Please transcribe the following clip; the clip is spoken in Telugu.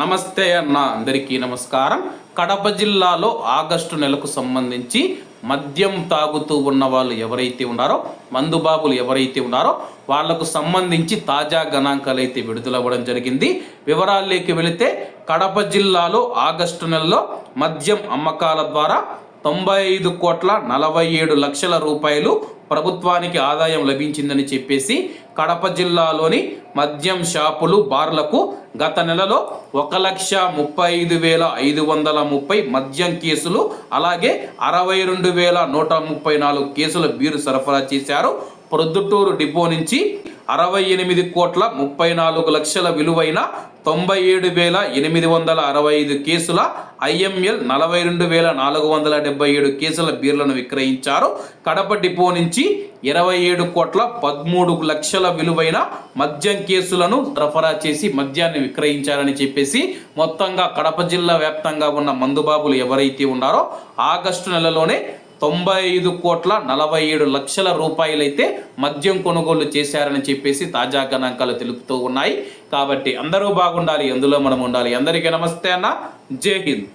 నమస్తే అన్న అందరికీ నమస్కారం. కడప జిల్లాలో ఆగస్టు నెలకు సంబంధించి మద్యం తాగుతూ ఉన్న వాళ్ళు ఎవరైతే ఉన్నారో మందుబాబులు ఎవరైతే ఉన్నారో వాళ్ళకు సంబంధించి తాజా గణాంకాలు అయితే విడుదలవ్వడం జరిగింది. వివరాల్లోకి వెళితే కడప జిల్లాలో ఆగస్టు నెలలో మద్యం అమ్మకాల ద్వారా తొంభై ఐదు కోట్ల నలభై ఏడు లక్షల రూపాయలు ప్రభుత్వానికి ఆదాయం లభించిందని చెప్పేసి కడప జిల్లాలోని మద్యం షాపులు బార్లకు గత నెలలో ఒక లక్ష ముప్పై ఐదు వేల ఐదు వందల ముప్పై మద్యం కేసులు అలాగే అరవై రెండు వేల నూట ముప్పై నాలుగు కేసుల బీరు సరఫరా చేశారు. ప్రొద్దుటూరు డిపో నుంచి అరవై ఎనిమిది కోట్ల ముప్పై నాలుగు లక్షల విలువైన తొంభై ఏడు వేల ఎనిమిది వందల అరవై ఐదు కేసుల ఐఎంఎల్ నలభై రెండు వేల నాలుగు వందల డెబ్బై ఏడు కేసుల బీర్లను విక్రయించారు. కడప డిపో నుంచి ఇరవై ఏడు కోట్ల పదమూడు లక్షల విలువైన మద్యం కేసులను సరఫరా చేసి మద్యాన్ని విక్రయించారని చెప్పేసి మొత్తంగా కడప జిల్లా వ్యాప్తంగా ఉన్న మందుబాబులు ఎవరైతే ఉన్నారో ఆగస్టు నెలలోనే తొంభై ఐదు కోట్ల నలభై ఏడు లక్షల రూపాయలైతే మద్యం కొనుగోలు చేశారని చెప్పేసి తాజా గణాంకాలు తెలుపుతూ ఉన్నాయి. కాబట్టి అందరూ బాగుండాలి ఎందులో మనం ఉండాలి. అందరికీ నమస్తే అన్న. జై హింద్.